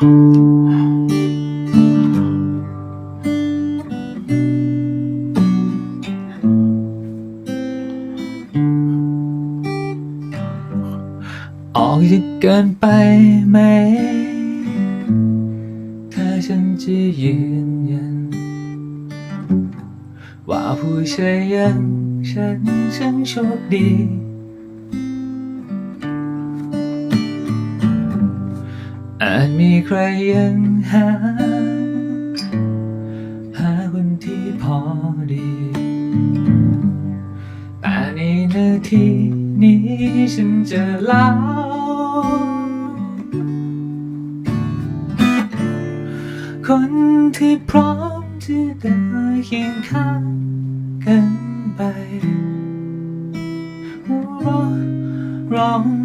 ออกจะเกินไปไหม ถ้าฉันจะยืนยัน ว่าผู้ชายอย่างฉันฉันโชคดี อาจมีใครยังหา หาคนที่พอดี แต่ในนาทีนี้ฉันจะล้วคนที่พร้อมที่จะเคียงข้างกันไปหัวเราะร้อง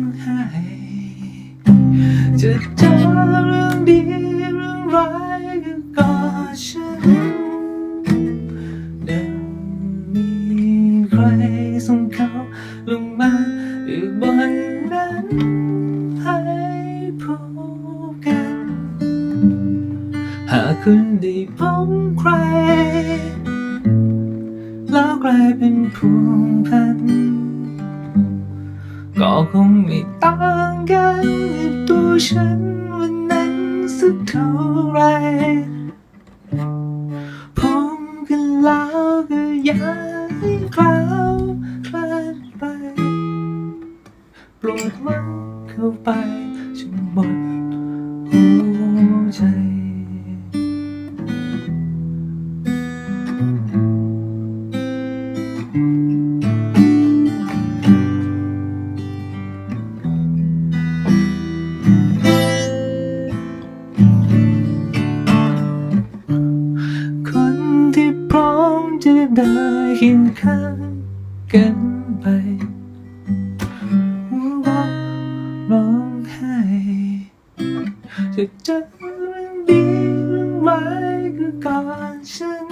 ส่งเขาลงมาอยู่บนนั้นให้พบกัน หากคุณได้พบใคร แล้วกลายเป็นผูกพัน ก็คงไม่ต่างกันกับตัวฉันวันนั้นสักเท่าไร รดมันเข้าไปจนหมดหัวใจ คนที่พร้อมจะได้เคียงข้างกันไป องไห้จะเจอเรื่องดีเรื่องร้ายก็ก่อนฉัน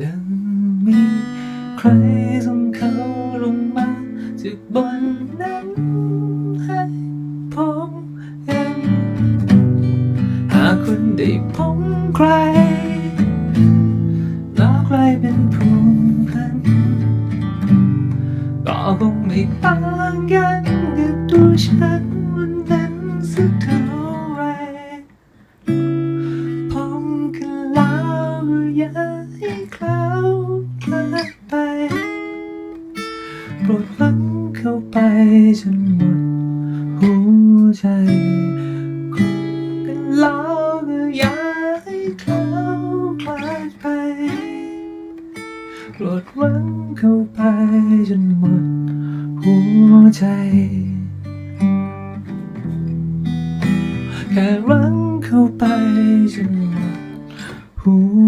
ดังมีใครส่งเขาลงมาจากบนนั้นให้ผมเห็นหากคุณได้พบใครแล้วใครเป็นผู้พันก็ ฉันวันนั้นสักเท่าไหรผมก็แล้วก็อยากให้เขาพลาดไปโปรดฟังเข้าไปจนหมดหัวใจกันแล้วก็อยากให้เขาคลายไปโปรดหวังเข้าไปจนหมดหัวใจ แค่รั้งเข้าไปจนหมดหัว